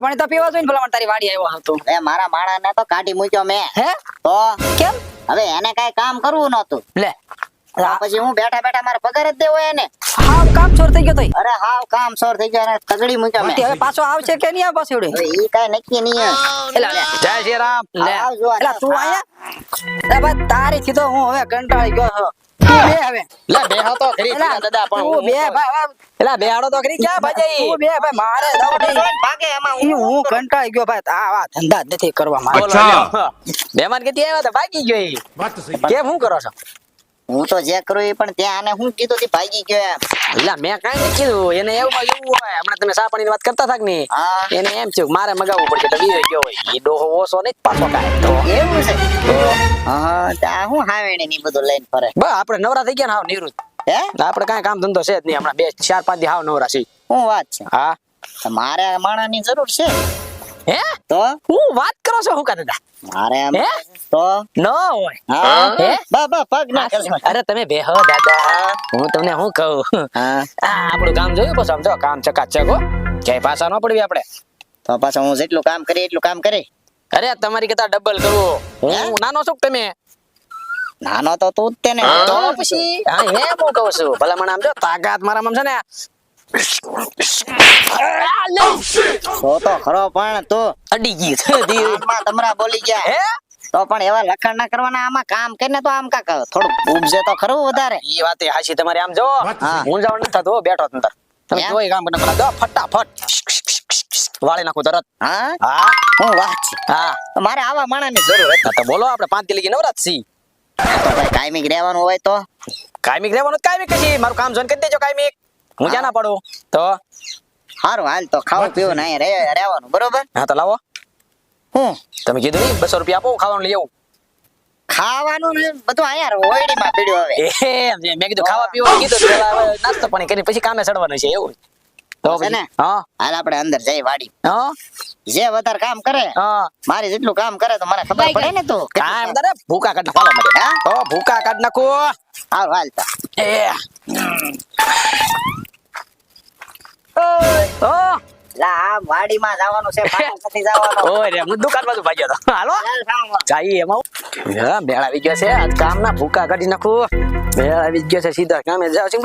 પાણી તો પીવા જોઈને ભલા તારી વાડી આવ્યો હતો એ મારા માણાને તો કાઢી મૂક્યો મેં. હે? તો? કેમ? હવે એને કઈ કામ કરવું નતું લે. પછી હું બેઠા બેઠા મારા પગાર જ દેવો એને. હાવ કામ ચોર થઈ ગયો તોય. અરે હાવ કામ સોર થઈ ગયો અને તગડી મૂક્યો મેં. હવે પાછો આવશે કે નહીં આવે પાછો હવે ઈ કઈ નક્કી નહીં એલા લે. જય શ્રી રામ. લે. આવજો, એલા તું આયા અરે ભાઈ તારી થી તો હું હવે કંટાળી ગયો છું. તું બે હવે. લે બેહો તો ખરી દાદા પણ હું બે તો- એલા બેહાડો તો ખરી ક્યાં ભાઈ તું બે ભાઈ મારે ભાગે એમાં હું કંટાળી ગયો ભાઈ આ આ ધંધા નથી કરવા મારે. બોલો લ્યો. કે ત્યાં આવ્યા તો ભાગી ગયો ઈ. કેમ શું કરો છો? હું તો જે કરું એ પણ ત્યાં આને હું કીધું તી ભાગી ગયો એમ. એલા મેં કઈ નહીં કીધું. એને એવું એવું હોય. હમણાં તમે સા પાણીની વાત કરતા થાક ને. એને એમ થયું મારે મગાવવું પડશે એટલે વીયો ગયો હોય. ઈ ડોહો ઓછો નહીં પાછો કાય તો એવું છે. હા ત્યાં હું હાવેણી ની બધું લઈને ફરે? બસ આપણે નવરા થઈ ગયા ને હાવ નિવૃત્ત. હે? આપણે કાંઈ કામ ધંધો છે જ નહીં. હમણાં બે ચાર પાંચ દી હાવ નવરા છે શું વાત છે? હા. મારે માણા ની જરૂર છે? હે? તો? હું વાત કરો છો હું કા દાદા? મારે હે? તો? ન હોય. હે? બા બા પગ ના કરશો. અરે તમે બેહો દાદા. હું? તમને શું કહું? હા. આપણું કામ જોયું પછી સમજો કામ ચકાચક હો. ક્યાંય પાછા ન પડવી આપણે. તો પાછા હું જેટલું કામ કરી એટલું કામ કરે અરે તમારી કરતા ડબલ કરવું. હું નાનો છું તમે? નાનો તો તું જ તે તો પછી? હા હે હું કહું છું. ભલા મને આમ જો તાકાત મારામાં છે ને. તો તો ખરો પણ તું. અડી ગઈ છે ધીરે. બોલી ગયા. હે? તો પણ એવા લખણ ના કરવાના આમાં કામ કરીને તો આમ કાક થોડું ઉપજે તો ખરું વધારે. એ વાત હાસી તમારી આમ જો હું મૂંઝાવણ નથી થતું બેઠો તંતર તમે જોઈ કામ કરીને પેલા ફટાફટ. વાળી નાખું તરત. હા? હા. હું વાત હા. મારે આવા માણસની જરૂર હતી. તો બોલો આપણે પાંચ લગી નવરાત સી તો ભાઈ કાયમિક રહેવાનું હોય તો? કાયમિક રહેવાનું કાયમિક કશી મારું કામ જોઈને કરી દેજો કાયમિક. હું જ્યાં ના પડું? તો? સારું હાલ તો ખાવું પીવું નહીં રહેવાનું બરોબર? હા તો લાવો. હું? તમે કીધું નહીં બસો રૂપિયા આપો ખાવાનું લઈ આવું. ખાવાનું ને બધું અહીંયા ઓયડીમાં પીડ્યું હવે. એ મેં કીધું ખાવા પીવાનું કીધું પેલા નાસ્તો પાણી કરી પછી કામે ચડવાનું છે એવું તો ને? હા. હાલ આપણે અંદર જઈ વાડી. હા. જે વધારે કામ કરે હા. મારી જેટલું કામ કરે તો મને ખબર પડે. ને તો કામ કરે ભૂકા કાઢ ફાલો હાલો હા? ઓ ભૂકા કાઢ નાખો. હાલ હાલ તો એ. ઓ લા વાડીમાં જવાનું છે નથી જવાનું. ઓય રે હું દુકાન બાજુ ભાગ્યો હતો હાલો. હાલ એમાં હા મેળ આવી ગયો છે. આજ કામના ભૂકા કાઢી નાખું. મેળ આવી ગયો છે સીધા કામે. જાવ છું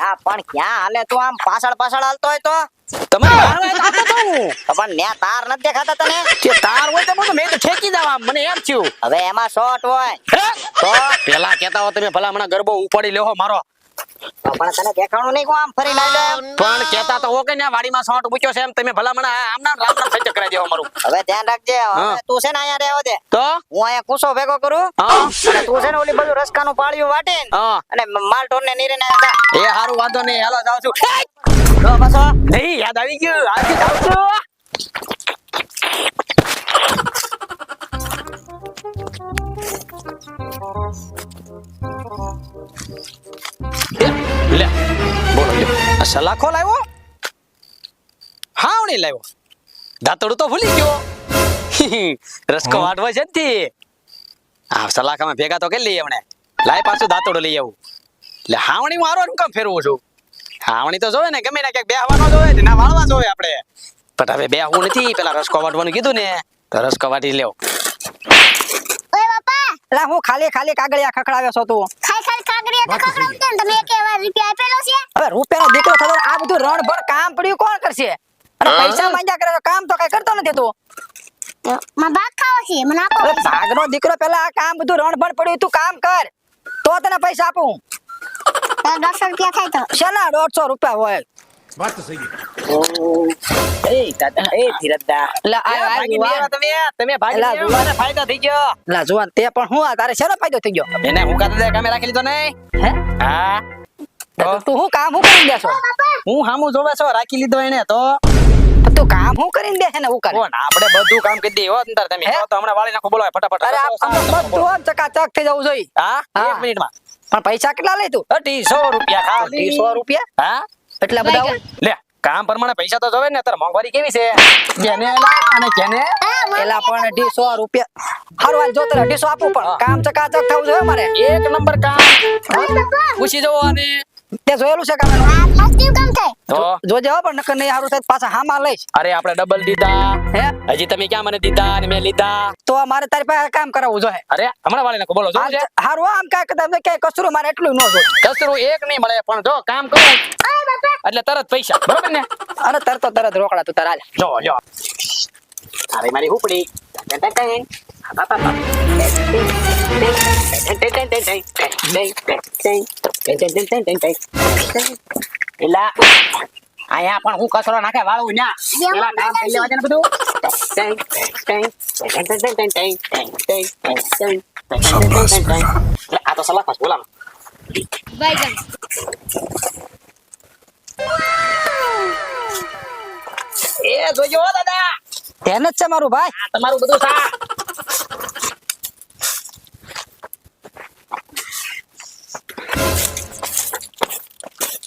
આ પણ ક્યાં હાલે તું આમ પાછળ પાછળ હાલતો હોય તો? તમારે મારવા તો હું. પણ તાર નથી દેખાતા તને? કે તાર હોય તો બધું મેં તો ઠેકી દવા મને એમ થયું. હવે એમાં શોર્ટ હોય. તો પેલા કેતા હો તમે ભલા હમણાં ગરબો ઉપાડી લેવો મારો. તો પણ તને દેખાણું નહીં આમ ફરી ના. એમ પણ કેતા તો હો કે ને વાડીમાં સોંટ મૂક્યો છે એમ તમે ભલા મને આમ રામ નામ સજ્જ કરાવી દેવો મારું હવે ધ્યાન રાખજે હવે તું છે ને અહીંયા રહેવો દે. તો? હું અહીંયા કુસો ભેગો કરું અને તું છે ને ઓલી બધું રસકાનું પાળ્યું વાટે અને માલ ઢોર ને નીરે ને એ હારું વાંધો નહીં હાલો જાઉં છું. તો પાછો. નહીં યાદ આવી ગયું. આજે જાઉં છું. Thank લે આ સલાખો લાવ્યો? હાવણી લાવ્યો. દાંતડું તો ભૂલી ગયો. રસકો વાટવો છે ને આ સલાખામાં ભેગા તો કરી લઈએ હમણે લાય પાછું દાંતડું લઈ આવું. એટલે હાવણી મારો હું કામ ફેરવું છું? હાવણી તો જોવે ને ગમે ને ક્યાંક બેહવાનો જોવે ને ના વાળવા જોવે આપણે. પણ હવે બેહવું નથી પેલા રસકો વાટવાનું કીધું ને તો રસકો વાટી લેવો ઓય હું ખાલી ખાલી કાગળિયા ખખડાવ્યો છો તું. ખાઈ ખાઈ કાગરિયા તો ખખડાવતો ને તમે એક વાર રૂપિયા આપેલો છે? હવે રૂપિયાનો દીકરો થતો આ બધું રણભર કામ પડ્યું કોણ કરશે? અને પૈસા માંગ્યા કરે કામ તો કઈ કરતો નથી તું. માં ભાગ ખાવો છે મને આપો ભાગનો દીકરો પેલા આ કામ બધું રણભર પડ્યું તું કામ કર. તો તને પૈસા આપું. દોઢસો રૂપિયા થાય તો. શેના દોઢસો રૂપિયા હોય? વાત તો સહી એ દાદા એ ધીરજદા એટલે આ- આ. ગયા તમે તમે ભાગી એલા, મને ફાયદો થઈ ગયો લા જુવાન તે પણ હું આ તારે શેનો ફાયદો થઈ ગયો એને હું કાતે દે કામે રાખી લીધો નહીં હે હા તો તું હું કામ હું કરી દેશો હું હામું જોવે છો રાખી લીધો એને તો તું કામ હું કરીને દે ને હું કરે કોણ આપણે બધું કામ કરી દઈએ હો અંતર તમે હે? તો હમણાં વાળી નાખો બોલો ફટાફટ અરે આ આમ તો બધું ચકાચક થઈ જવું જોઈએ હા હા. એક મિનિટમાં પણ પૈસા કેટલા લે તું અઢીસો રૂપિયા ખાલી અઢીસો રૂપિયા હા એટલા બધા? લે કામ પ્રમાણે પૈસા તો જોવે ને તાર મોંઘવારી કેવી છે? કેને એલા અને કેને એલા પણ અઢીસો રૂપિયા. હારું હાલ જો તારે અઢીસો આપું પણ કામ ચકાચક થવું જોઈએ મારે. એક નંબર કામ. પૂછી જવો અને તે જોયેલું છે કામ તો? જોજે હો પણ નકર નહીં હારું થાય પાછા હામાં લઈશ. અરે આપણે ડબલ દીધા. હે? હજી તમે ક્યાં મને દીધા અને મેં લીધા? તો મારે તારી પાસે કામ કરાવવું જોઈએ. અરે હમણાં વાળીને કહો, બોલો જો હારું આમ કાંઈ કદાચ એમને ક્યાંય કસરું મારે એટલું ન જોઈએ કસરું એક નહીં મળે પણ જો કામ કરું. એટલે તરત પૈસા બરોબર ને અરે તરતો તરત રોકડા તું તારા હાલ. જો જો અરે મારી હુપડી એલા અહીંયા પણ હું કચરો નાખે વાળું ન્યા પેલા કામ કરી લેવા દે ને બધું એટલે આ તો સલાહ પાસ બોલા ભાઈગન એ જોજો દાદા. એને જ છે મારું ભાઈ. તમારું બધું સા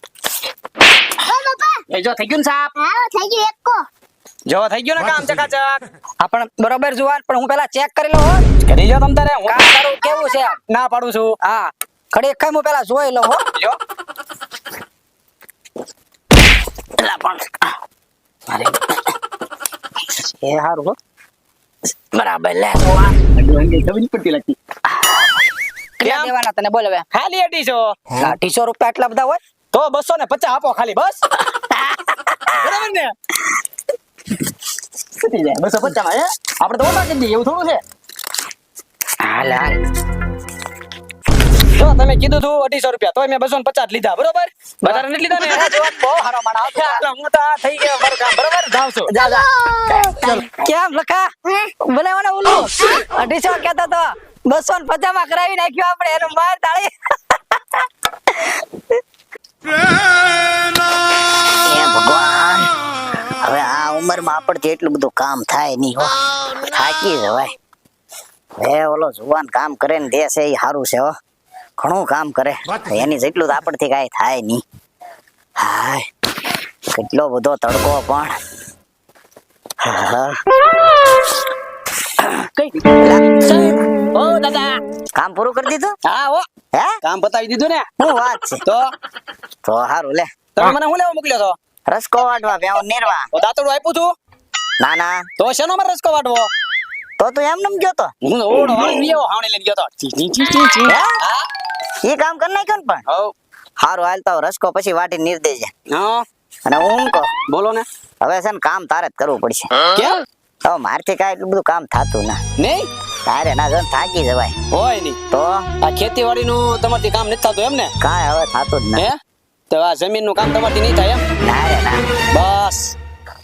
ઓ બાપા. એ જો થઈ ગયું ને સાપ? આવો થઈ ગયું એક જો થઈ ગયું ને કામ ચકાચક? આ બરોબર જુવાન પણ હું પેલા ચેક કરી લઉં હો. કરી લો તમ તારે. હું કામ કરું કેવું છે? ના પાડું છું. હા. ખડી એક હું પેલા જોઈ લઉં હો. જો. એલા પણ મારે એ હારું હો બરાબર લે જવાન ખબર નહીં પડતી લાગતી કેટલા દેવાના તને બોલ હવે ખાલી અઢીસો અઢીસો રૂપિયા આટલા બધા હોય તો બસો ને પચાસ આપો ખાલી બસ બરાબર ને જાય બસો પચાસમાં હે તો ઓછા કરી દઈએ એવું થોડું છે હાલ તમે કીધું તું અઢીસો રૂપિયા તોય મેં બસો પચાસ લીધા બરોબર? વધારે નથી લીધા ને? બહુ હારો માણસ હું તો થઈ ગયો બરોબર? જાઉં છું. જા જા. કેમ લખા? ભલે મને ઓલું અઢીસો કેતો તો બસો ને પચાસમાં કરાવી નાખ્યો આપણે એનું માર તાળી. ભગવાન. હવે આ ઉંમરમાં આપણથી એટલું બધું કામ થાય નહીં હો. થાકી જવાય હે ઓલો જુવાન કામ કરે ને દે છે એ સારું છે હો. ઘણું કામ કરે. એની જેટલું તો આપણથી કાંઈ થાય નહીં. હાય કેટલો બધો તડકો પણ. ઓ દાદા. કામ પૂરું કરી દીધું? હા ઓ હે? કામ પતાવી દીધું ને? શું વાત છે? તો? તો હારું લે. તમે મને હું લેવા મોકલ્યો છો? રસકો વાટવા બે નેરવા. તો દાંતડું આપ્યું તું ના ના. તો શેનો મારે રસકો વાટવો? તો તું એમ નમ ગયો તો? હું ઓડો વાળી લીયો હાવણી લઈને ગયો તો. એ કામ કરી નાખ્યું ને પણ? હવ. હારું હાલતા રસકો પછી વાટી નીર દેજે. હા. અને હું કહો? બોલો ને. હવે છે ને કામ તારે જ કરવું પડશે. કેમ? તો મારથી કાંઈ એટલું બધું કામ થાતું ના. નહીં? તારે ના જન થાકી જવાય. હોય નહીં. તો? આ ખેતીવાડી નું તમારથી કામ નથી થતું એમ ને? કાંઈ હવે થાતું જ ના. તો આ જમીનનું કામ તમારથી નહીં થાય એમ? ના રે ના. બસ.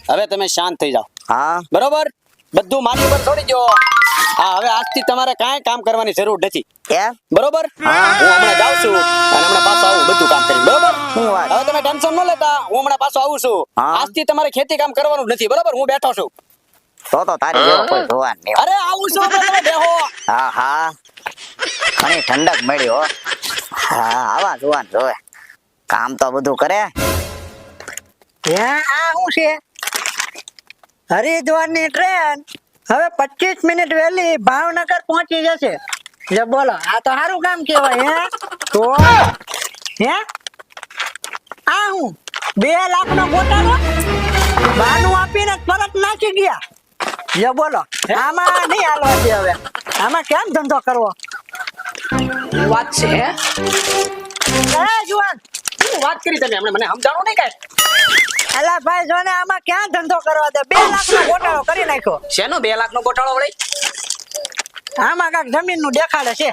હવે તમે શાંત થઈ જાઓ. હા. બરોબર? બધું મારી ઉપર છોડી દો આ હવે આજથી તમારે કાંઈ કામ કરવાની જરૂર નથી. એમ બરોબર? હું હમણાં જાઉં છું. અને હમણાં પાછો આવું બધું કામ કરી બરોબર? હવે તમે ટેન્શન ન લેતા હું હમણાં પાછો આવું છું. આજથી તમારે ખેતી કામ કરવાનું નથી બરોબર? હું બેઠો છું. તો તો તારી જેવો કોઈ જોવાન નહીં અરે આવું છું તમે બેહો. હા હા. ઘણી ઠંડક મળી હો. હા આવા જોવાન જોવે. કામ તો બધું કરે. હે આ શું છે? હરિદ્વારની ટ્રેન હવે પચીસ મિનિટ વહેલી ભાવનગર પહોંચી જશે. જે બોલો આ તો સારું કામ કહેવાય હે? તો હે? આ હું બે લાખ નો ગોટાળો? બાનું આપીને પરત નાખી ગયા. જે બોલો આમાં નહીં હાલવા દે હવે. આમાં કેમ ધંધો કરવો? વાત છે હે? જુવાન શું વાત કરી તમે? મને સમજાણો નહીં કાંઈ? અલા ભાઈ જોને આમાં ક્યાં ધંધો કરવા દે? બે લાખ નો ગોટાળો કરી નાખ્યો. શેનો બે લાખ નો ગોટાળો વળી? આમાં કાક જમીનનું દેખાડે છે.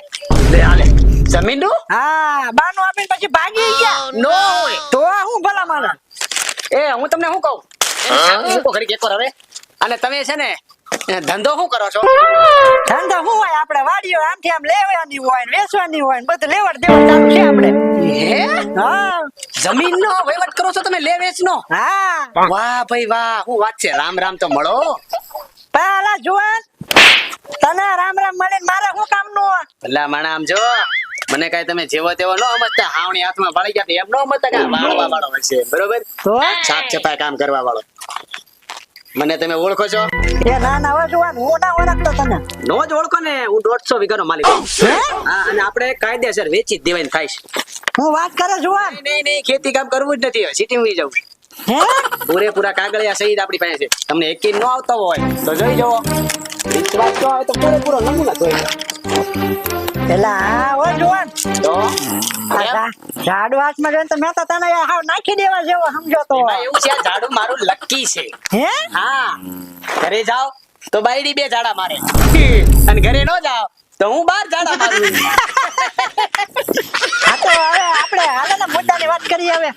લે આલે જમીનનું હા બાનું આપીને પછી ભાગી ગયા. નો હોય. તો હું ભલા મારા એ હું તમને શું કહું? એને શાંતિ મૂકો ઘડીક એકવાર હવે. અને તમે છે ને ધંધો શું કરો છો? ધંધો શું હોય? આપણે વાડીઓ આમથી આમ લેવાની હોય ને વેચવાની હોય ને બધું લેવડ દેવડ ચાલુ છે આપણે. હે? હા. જમીન નો વહીવટ કરો છો તમે લે વેચ નો હા. વાહ ભાઈ વાહ શું વાત છે? રામ રામ તો મળો. પેલા જુવાન તને રામ રામ મળે મારે શું કામનું એટલે માણા આમ જો મને કઈ તમે જેવો તેવો ન સમજતા હાવણી હાથમાં વાળી ગયા એમ ન સમજતા કે વાળવા વાળો હશે બરોબર? તો? સાફ સફાઈ કામ કરવા વાળો. મને તમે ઓળખો છો? એ ના ના હવે જુવાન હું ના ઓળખતો તને. નો જ ઓળખો ને હું દોઢસો વીઘાનો માલિક અને આપણે કાયદેસર વેચી જ દેવાય થાય છે હું વાત કરે જુવાન? નહીં નહીં ખેતી કામ કરવું જ નથી સિટી માં જવું પૂરેપૂરા કાગળિયા સહિત આપણી પાસે છે. તમને એકી ન આવતો હોય તો જોઈ જવો વિશ્વાસ ન આવે તો? પૂરેપૂરો નમૂના જોઈ લો. એલા જુવાન તો ઝાડુ હાથમાં જોઈને તો મેં તો તને હાવ નાખી દેવા જેવો સમજો તો એવું છે ઝાડુ મારું લકી છે. હે? હા. ઘરે જાઓ. તો બાયડી બે ઝાડા મારે. અને ઘરે નો જાઓ તો હું બાર ઝાડા મારું. હા તો હવે આપણે હાલના મુદ્દાની વાત કરીએ હવે.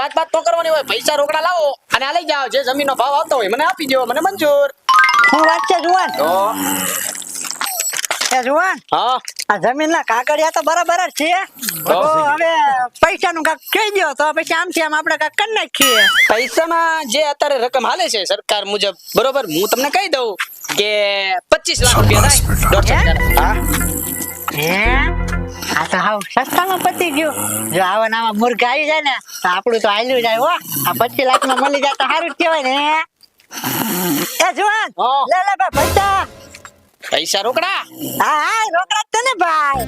વાત વાત તો કરવાની હોય. પૈસા રોકડા લાવો અને આ લઈ જાઓ. જે જમીનનો ભાવ આવતો હોય મને આપી દેવો મને મંજૂર. હું વાત છે જુવાન? એ જુવાન હા. આ જમીનના કાકડિયા તો બરાબર જ છે. તો હવે પૈસાનું કાક કહી દો તો પછી આમથી આમ આપણે કાક કરી નાખીએ. પૈસામાં જે અત્યારે રકમ હાલે છે સરકાર મુજબ બરોબર? હું તમને કહી દઉં કે પચીસ લાખ રૂપિયા થાય. દોઢસો હા? હે. આ તો હાવ સસ્તામાં પતી ગયું. જો આવા નાવા મુર્ગા આવી જાય ને તો આપણું તો હાલ્યું જાય હો. આ પચીસ લાખમાં મળી જાય તો સારું જ કહેવાય ને એ જુવાન હા. લે લે ભાઈ પૈસા. પૈસા રોકડા? હા હા રોકડા જ ને ભાઈ.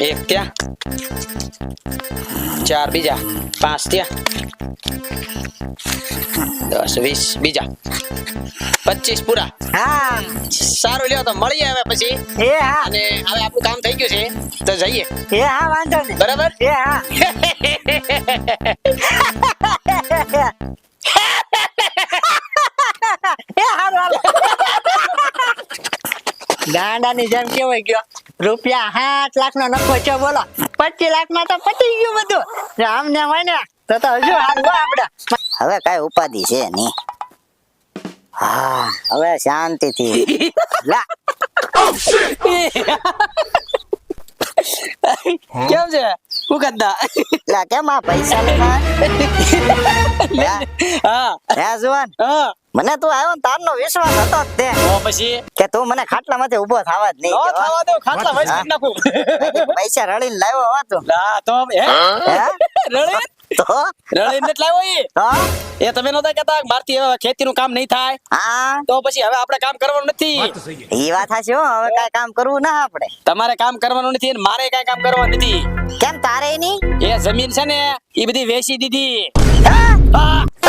એક ત્યાં ચાર બીજા. પાંચ ત્યાં દસ વીસ બીજા. પચીસ પૂરા. હા. સારું લ્યો તો મળીએ હવે પછી. એ હા. અને હવે આપણું કામ થઈ ગયું છે તો જઈએ. એ હા વાંધો નહીં. બરાબર? એ હા. એ હારું હાલો ગાંડાની જેમ કેવાય ગયો. રૂપિયા સાત લાખ નો નફો છે બોલો. પચીસ લાખમાં તો પતી ગયું બધું. આમને હોય ને તો તો હજુ હારું આપડે હવે કઈ ઉપાધિ છે નહીં. હા હવે શાંતિથી. લા. કેમ છે? હું કરતા? લા કેમ આ પૈસા લેવા હા? હે. જુવાન? હા. મને તું આવ્યો તાર નો વિશ્વાસ હતો જ તે. પછી? કે તું મને ખાટલામાંથી ઊભો થવા જ નહીં થવા દો ખાટલા વચ નાખું. પૈસા રળીને લાવ્યો હો તું. ના તો હે? હે? તો? રડે ને લાવ્યો ઈ? એ તમે નતા કહેતા કે મારથી હવે ખેતીનું કામ નહીં થાય? હા. તો પછી હવે આપણે કામ કરવાનું નથી. ઈ વાત હાચી હો હવે કાંઈ કામ કરવું ના આપણે. તમારે કામ કરવાનું નથી અને મારે કાંઈ કામ કરવાનું નથી. કેમ તારે નહીં? એ જમીન છે ને એ બધી વેચી દીધી. Ah! Ah!